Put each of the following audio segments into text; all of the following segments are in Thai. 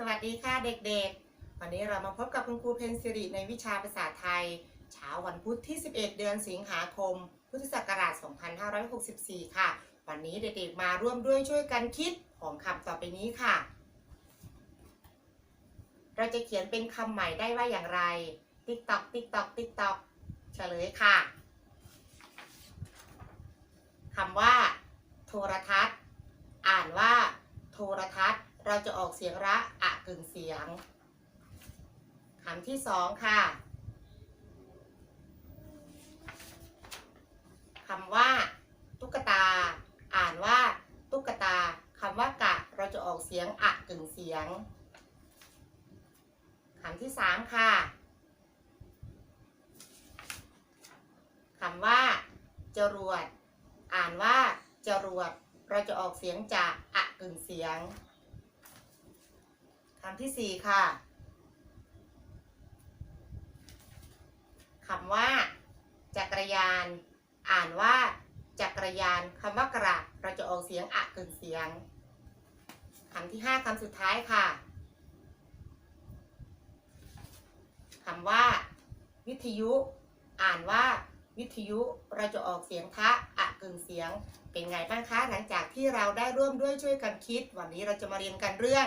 สวัสดีค่ะเด็กๆ วันนี้เรามาพบกับคุณครูเพนสิริในวิชาภาษาไทย เช้าวันพุธที่ 11 เดือนสิงหาคม พุทธศักราช 2564 ค่ะ วันนี้เด็กๆ มาร่วมด้วยช่วยกันคิดของคำต่อไปนี้ค่ะ เราจะเขียนเป็นคำใหม่ได้ว่าอย่างไร ติ๊กตอก ติ๊กตอก ติ๊กตอก เฉลยค่ะ คำว่า โทรทัศน์ อ่านว่า โทรทัศน์ เราจะออกเสียงระอะกึ่งเสียงคำที่สองค่ะคำว่า ตุ๊กตา อ่านว่า ตุ๊กตาคำว่ากะ เราจะออกเสียงอะกึ่งเสียงคำที่สามค่ะคำว่า จรวด อ่านว่า จรวด เราจะออกเสียงจากอะกึ่งเสียง คำที่สี่ค่ะคำว่า จักรยาน อ่านว่า จักรยานคำว่ากระเราจะออกเสียงอะกึ่งเสียงคำที่ห้าคำสุดท้ายค่ะคำว่า วิทยุ อ่านว่า วิทยุเราจะออกเสียงทะอะกึ่งเสียง เป็นไงบ้างคะหลังจากที่เราได้ร่วมด้วยช่วยกันคิด วันนี้เราจะมาเรียนกันเรื่อง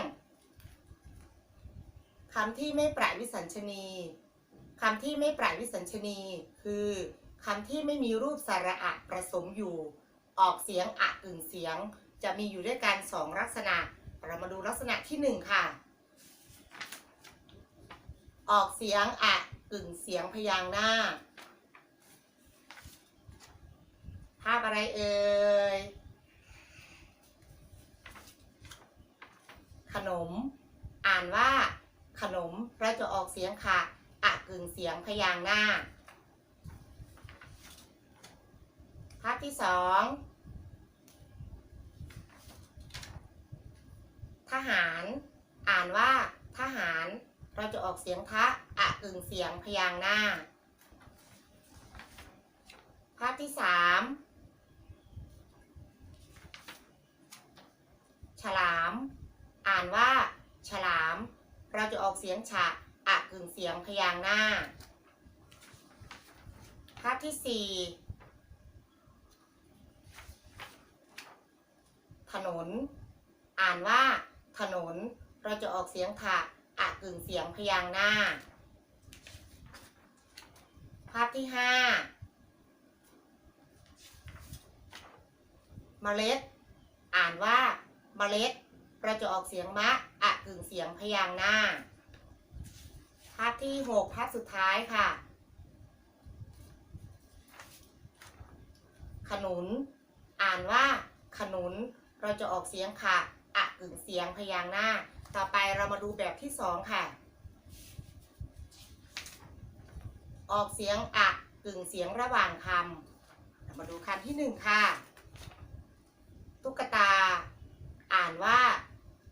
คำที่ไม่ปรวิสัญชนีคำที่ไม่ปรวิสัญชนี คือคำที่ไม่มีรูปสระอะประสมอยู่ ออกเสียงอะกึ่งเสียง จะมีอยู่ด้วยกันสองลักษณะ เรามาดูลักษณะที่หนึ่งค่ะ ออกเสียงอะกึ่งเสียงพยางหน้า ภาพอะไรเอ่ย ขนม เราจะออกเสียงค่ะอะกึ่งเสียงพยางค์หน้าภาพที่สองทหาร อ่านว่าทหาร เราจะออกเสียงทะอะกึ่งเสียงพยางค์หน้าภาพที่สาม ฉลาม อ่านว่า ฉลาม เสียงฉะอะกึ่งเสียงพยางหน้าภาพที่สี่ถนน อ่านว่า ถนน เราจะออกเสียงถะอะกึ่งเสียงพยางหน้า ภาพที่ห้าเมล็ด อ่านว่า เมล็ด เราจะออกเสียงมะอะกึ่งเสียงพยางหน้า ภาพที่หกภาพสุดท้ายค่ะ ขนุน อ่านว่าขนุน เราจะออกเสียงค่ะอะกึ่งเสียงพยางหน้า ต่อไปเรามาดูแบบที่สองค่ะ ออกเสียงอะกึ่งเสียงระหว่างคำเรามาดูคำที่หนึ่งค่ะ ตุ๊กตา อ่านว่า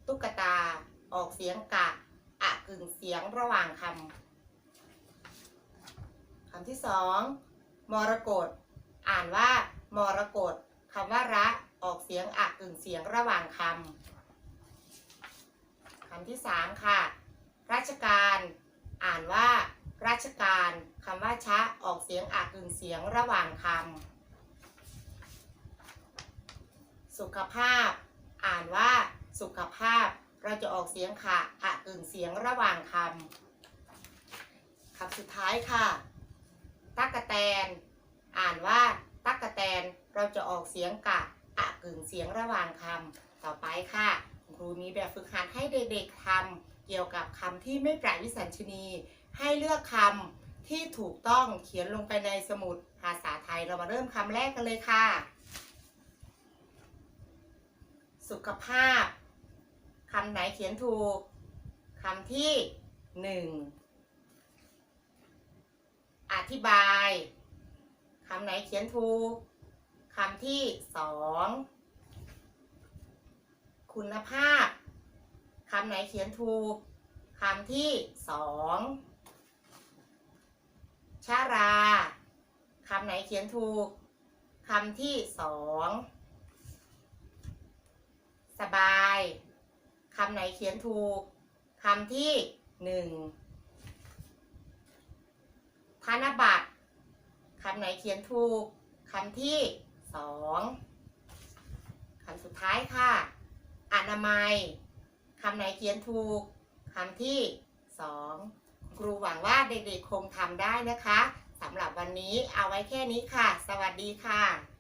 ตุ๊กตา ออกเสียงกะ กึ่งเสียงระหว่างคำคำที่สองมรกตอ่านว่ามรกตคำว่าระออกเสียงอะกึ่งเสียงระหว่างคำคำที่สามค่ะ ราชการ อ่านว่า ราชการคำว่าชะออกเสียงอะกึ่งเสียงระหว่างคำสุขภาพ อ่านว่าสุขภาพ เราจะออกเสียงค่ะอะกึ่งเสียงระหว่างคำคำสุดท้ายค่ะ ตักกะแตน อ่านว่า ตักกะแตน เราจะออกเสียงกะอะกึ่งเสียงระหว่างคำต่อไปค่ะครูมีแบบฝึกหัดให้เด็กๆทำเกี่ยวกับคำที่ไม่แปรวิสัญชนี ให้เลือกคำที่ถูกต้องเขียนลงไปในสมุดภาษาไทยเรามาเริ่มคำแรกกันเลยค่ะ สุขภาพ คำไหนเขียนถูกคำที่หนึ่งอธิบายคำไหนเขียนถูกคำที่สองคุณภาพคำไหนเขียนถูกคำที่สองชาราคำไหนเขียนถูกคำที่สองสบาย คำไหนเขียนถูกคำที่หนึ่งธนบัตรคำไหนเขียนถูกคำที่สองคำสุดท้ายค่ะอนามัยคำไหนเขียนถูกคำที่สองครูหวังว่าเด็กๆคงทำได้นะคะสำหรับวันนี้เอาไว้แค่นี้ค่ะ สวัสดีค่ะ